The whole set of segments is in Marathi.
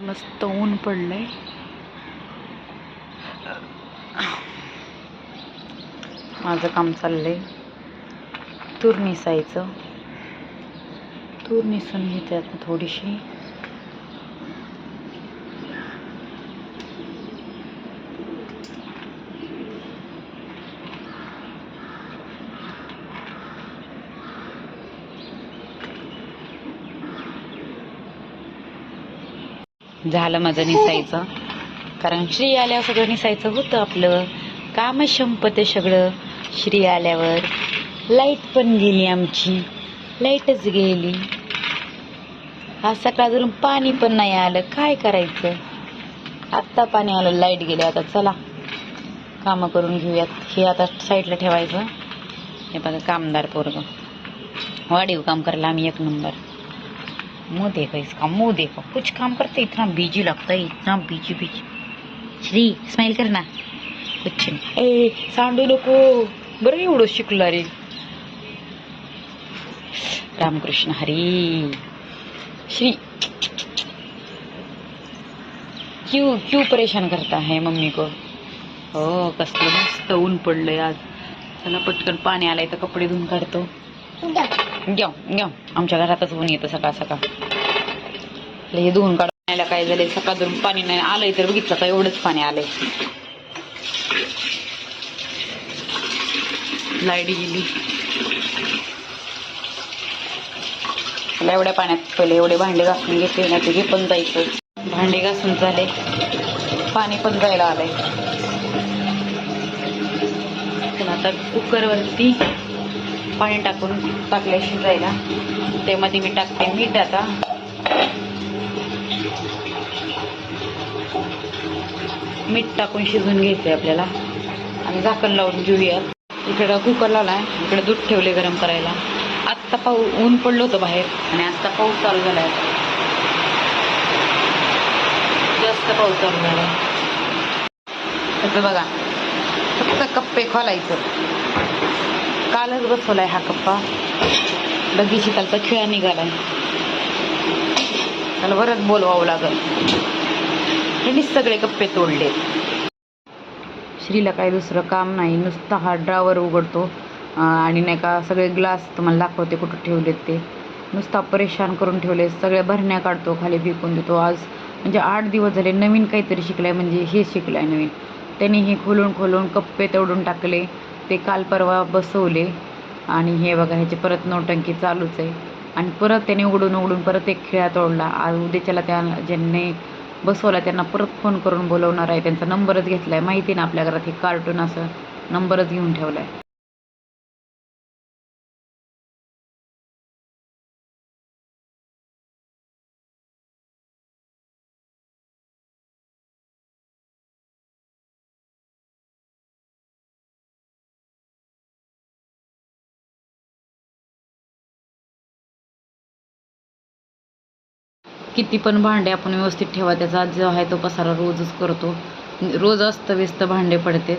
मस्त ऊन पडलंय. माझं काम चाललंय. तूर निसायचं. तूर निसून घेते आता थोडीशी. झालं माझं निसायचं. कारण श्री आल्यावर सगळं निसायचं होतं आपलं. काम संपते सगळं. श्री आल्यावर लाइट पण गेली आमची. लाईटच गेली. आज सकाळ धरून पाणी पण नाही आलं. काय करायचं? आत्ता पाणी आलं लाइट गेली. आता चला कामं करून घेऊयात. हे आता साईडला ठेवायचं. हे बघा कामदार पोरग. वाढीव काम करायला आम्ही एक नंबर मुंह देखो इसका मुंह देखो। कुछ काम करते इतना बिजी लगता है इतना बिजी बिजी श्री स्माइल कर ना कुछ नाही। ए सांडू नको। बरं एवढं शिकला रे। रामकृष्ण हरी। श्री। क्यों क्यों परेशान करता है मम्मी को? हो कसलं मस्त ऊन पडलंय आज। चला पटकन पाणी आलंय तर कपडे धुवून काढतो. घेऊ घेऊ आमच्या घरातच ऊन येतं सकाळ सकाळ. हे धुवून काढायला काय झालंय? सकाळ धरून पाणी नाही आलंय तर बघितलं का एवढंच पाणी आलंय? लाइट गेली. मला एवढ्या पाण्यात पहिले एवढे भांडे घासून घेतले ना तुझे पण जायचं. भांडे घासून झाले. पाणी पण जायला आलंय. आता कुकरवरती पाणी टाकून टाकले शिजायला त्यामध्ये मी टाकते मीठ आता. मीठ टाकून शिजून घ्यायचंय आपल्याला. आणि झाकण लावून घेऊया. इकडं कुकर लावलाय. इकडे दूध ठेवले गरम करायला. आत्ता पाऊ ऊन पडलं होतं बाहेर. आणि आत्ता पाऊस चालू झालाय जास्त पाऊस चालू झाला त्याचं बघा फक्त कप्पे खोलायचं. कालच बसवलाय हा कप्पा. डगी शिकालचा खिळा निघालाय. त्याला बरंच बोलवावं लागल. त्यांनीच सगळे कप्पे तोडले श्रीला काही दुसरं काम नाही. नुसता हा ड्रावर उघडतो. आणि नाही का सगळे ग्लास तुम्हाला दाखवते कुठं ठेवलेत ते. नुसता परेशान करून ठेवले. सगळ्या भरण्या काढतो खाली फेकून देतो. आज म्हणजे आठ दिवस झाले नवीन काहीतरी शिकलाय. म्हणजे हे शिकलाय नवीन. त्यांनी हे खोलून खोलून कप्पे तोडून टाकले. ते काल परवा बसवले. आणि हे बघा ह्याची परत नोटंकी चालूच आहे. आणि परत त्याने उघडून उघडून परत एक खिळा तोडला. आज उद्याच्याला त्या ज्यांनी बसवला त्यांना परत फोन करून बोलवणार आहे. त्यांचा नंबरच घेतला आहे माहिती ना आपल्या घरात हे कार्टून असं. नंबरच घेऊन ठेवला आहे किती पण भांडे आपण व्यवस्थित ठेवा त्याचा जो आहे तो पसारा रोजच करतो. रोज अस्तव्यस्त भांडे पडते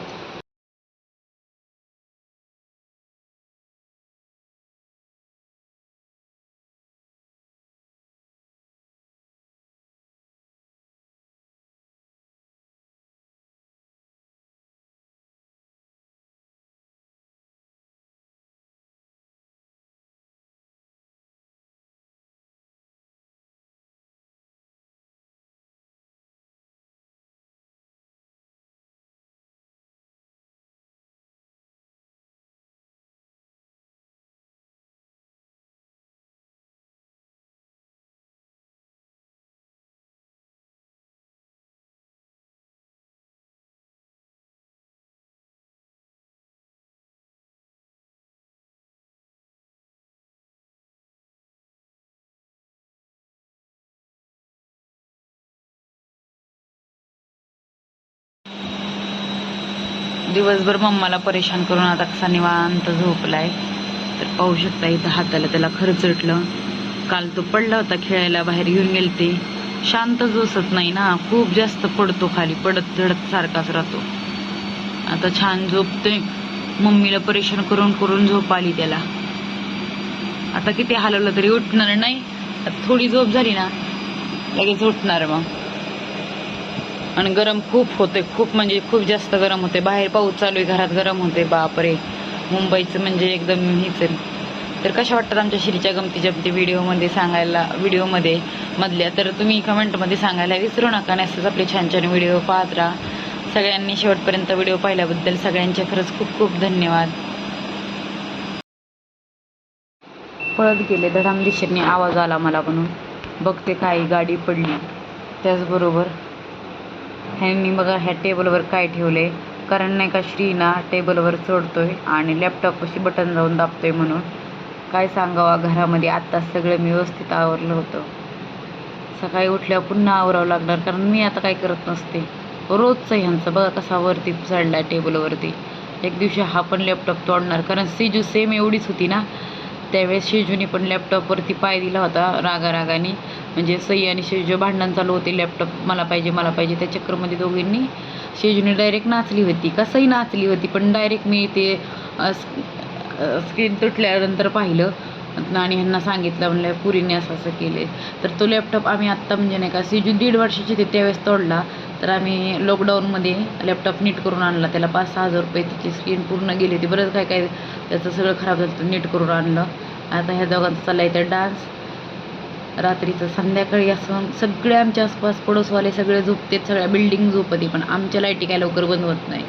दिवसभर मम्माला परेशान करून आता कसा निवांत झोपलाय. तर पाहू शकता इथं हाताला त्याला खरचटलं काल तो पडला होता खेळायला बाहेर घेऊन गेलते. शांत जोसत नाही ना खूप जास्त पडतो खाली पडत झडत सारखाच राहतो. आता छान झोपतोय. मम्मीला परेशान करून करून झोप आली त्याला. आता किती हलवलं तरी उठणार नाही. आता थोडी झोप झाली ना लगेच उठणार मग. आणि गरम खूप होते खूप म्हणजे खूप जास्त गरम होते. बाहेर पाऊस चालू आहे घरात गरम होते. बापरे! मुंबईचं म्हणजे एकदम हीच आहे. तर कशा वाटतात आमच्या शिरीच्या गमती जमती व्हिडिओमध्ये सांगायला व्हिडिओमध्ये मधल्या? तर तुम्ही कमेंटमध्ये सांगायला विसरू नका. आणि असंच आपले छान छान व्हिडिओ पाहत राहा. सगळ्यांनी शेवटपर्यंत व्हिडिओ पाहिल्याबद्दल सगळ्यांचे खरंच खूप खूप धन्यवाद. पळत गेले धडाम दिशेने आवाज आला मला म्हणून. बघते काय गाडी पडली. त्याचबरोबर ह्यांनी बघा ह्या टेबलवर काय ठेवले कारण नाही का श्रीना टेबलवर चढतोय आणि लॅपटॉपशी बटन जाऊन दाबतोय म्हणून. काय सांगावा घरामध्ये आत्ताच सगळं मी व्यवस्थित आवरलं होतं. सकाळी उठल्यावर पुन्हा आवरावं लागणार कारण मी आता काय करत नसते. रोजचं ह्यांचं बघा कसा वरती चढला टेबलवरती. एक दिवशी हा पण लॅपटॉप तोडणार कारण सिजू सेम एवढीच होती ना. त्यावेळेस शेजूने पण लॅपटॉपवरती पाय दिला होता रागा रागाने म्हणजे सई आणि शेजू भांडण चालू होते लॅपटॉप मला पाहिजे मला पाहिजे त्या चक्करमध्ये दोघींनी शेजूने डायरेक्ट नाचली होती. का सई नाचली होती पण डायरेक्ट मी ते स्क्रीन तुटल्यानंतर पाहिलं. आणि ह्यांना सांगितलं म्हणलं पुरीने असं असं केले तर तो लॅपटॉप आम्ही आत्ता म्हणजे नाही का सिजू दीड वर्षाची ते त्यावेळेस तोडला. तर आम्ही लॉकडाऊनमध्ये लॅपटॉप नीट करून आणला. त्याला पाच सहा हजार रुपये त्याची स्क्रीन पूर्ण गेली होती. बरंच काय काय त्याचं सगळं खराब झालं तर नीट करून आणलं. आता ह्या दोघांचा चालला आहे तर डान्स रात्रीचं संध्याकाळी असं सगळे आमच्या आसपास पडोसवाले सगळे झोपतेत सगळ्या बिल्डिंग झोपते पण आमच्या लाईटी काय लवकर बंद होत नाही.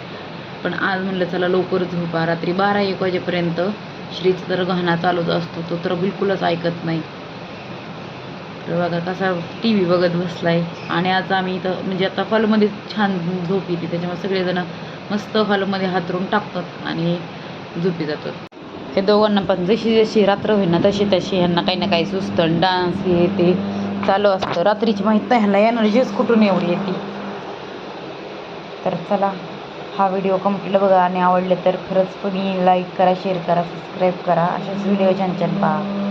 पण आज म्हणलं चला लवकर झोपा. रात्री बारा एक वाजेपर्यंत श्रीचा तर गहना चालूच असतो. तो तर बिलकुलच ऐकत नाही. तर बघा कसा टी व्ही बघत बसलाय. आणि आज आम्ही इथं म्हणजे आता हॉलमध्ये छान झोप येते त्याच्यामुळे सगळेजण मस्त हॉलमध्ये हातरून टाकतात आणि झोपी जातात. हे दोघांना पण जशी जशी रात्र होईल ना तशी तशी ह्यांना काही ना काही सुचतं डान्स हे ते चालू असतं. रात्रीची माहीत नाही ह्यांना एनर्जीच कुठून एवढी येते. तर चला हा व्हिडिओ कंप्लीट बघा. आणि आवडले तर खरंच तुम्ही लाईक करा शेअर करा सबस्क्राईब करा. अशाच व्हिडिओ छान छान पहा.